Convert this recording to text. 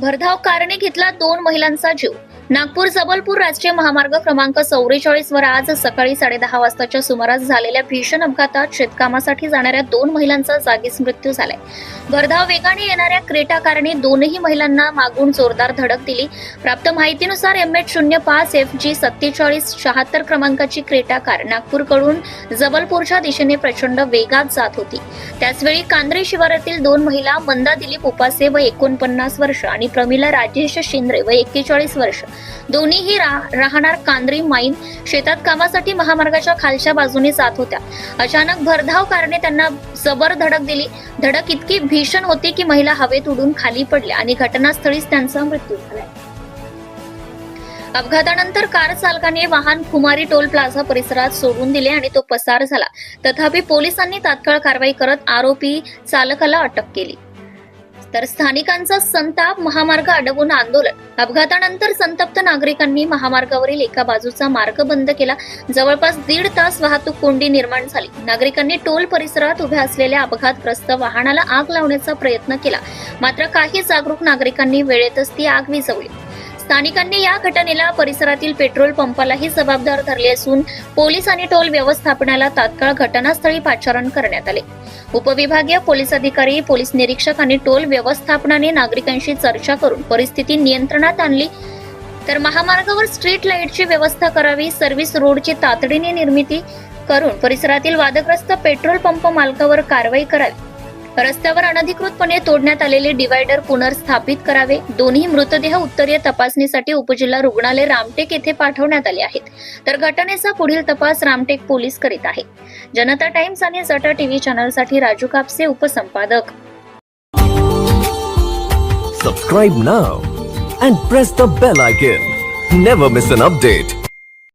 भरधाव कारने घेतला दोन महिलांचा जीव. नागपूर जबलपूर राष्ट्रीय महामार्ग क्रमांक चौवेचाळीस वर आज सकाळी साडेदहा वाजताच्या सुमारास झालेल्या भीषण अपघातात शेतकामासाठी जाणाऱ्या दोन महिलांचा जागीच मृत्यू झालाय. भरधाव वेगाने येणाऱ्या क्रेटा कारने दोनही महिलांना मागून जोरदार धडक दिली. प्राप्त माहितीनुसार एम एच शून्य पाच एफ जी सत्तेचाळीस शहात्तर क्रमांकाची क्रेटा कार नागपूरकडून जबलपूरच्या दिशेने प्रचंड वेगात जात होती. त्याचवेळी कांद्रे शिवारातील दोन महिला मंदा दिलीप उपासे व एकोणपन्नास वर्ष आणि प्रमिला राजेश शिंद्रे व एक्केचाळीस वर्ष दोन्हीही रा- राहणार कांद्री माईन शेतात कामासाठी महामार्गाच्या खालच्या बाजूने जात होत्या. अचानक भरधाव कारने त्यांना जबर धडक दिली. धडक इतकी भीषण होती की महिला हवेत उडून खाली पडल्या आणि घटनास्थळीच त्यांचा मृत्यू झाला. अपघातानंतर कार चालकाने वाहन खुमारी टोल प्लाझा परिसरात सोडून दिले आणि तो पसार झाला. तथापि पोलिसांनी तात्काळ कारवाई करत आरोपी चालकाला अटक केली. तर स्थानिकांचा संताप महामार्ग अडवून आंदोलन. अपघातानंतर संतप्त नागरिकांनी महामार्गावरील एका बाजूचा मार्ग बंद केला. जवळपास दीड तास वाहतूक कोंडी निर्माण झाली. नागरिकांनी टोल परिसरात उभ्या असलेल्या अपघातग्रस्त वाहनाला आग लावण्याचा प्रयत्न केला. मात्र काही जागरूक नागरिकांनी वेळेतच ती आग विझवली. स्थानिकांनी या घटनेला परिसरातील पेट्रोल पंपालाही जबाबदार धरले असून पोलीस आणि टोल व्यवस्थापनाला तात्काळ घटनास्थळी पाचारण करण्यात आले. उपविभागीय पोलीस अधिकारी पोलीस निरीक्षक आणि टोल व्यवस्थापनाने नागरिकांशी चर्चा करून परिस्थिती नियंत्रणात आणली. तर महामार्गावर स्ट्रीट लाईटची व्यवस्था करावी सर्व्हिस रोडची तातडीने निर्मिती करून परिसरातील वादग्रस्त पेट्रोल पंप मालकावर कारवाई करावी. रस्त्यावर अनधिकृतपणे तोडण्यात आलेले डिवायडर पुनर्स्थापित करावे. दोन्ही मृतदेह उत्तरीय तपासणीसाठी उपजिल्हा रुग्णालय रामटेक येथे पाठवण्यात आले आहेत. तर घटनेचा पुढील तपास रामटेक पोलीस करीत आहेत जनता टाइम्स आणि जटा टीव्ही चॅनलसाठी Raju Kapse उपसंपादक. Subscribe now and press the bell icon never miss an update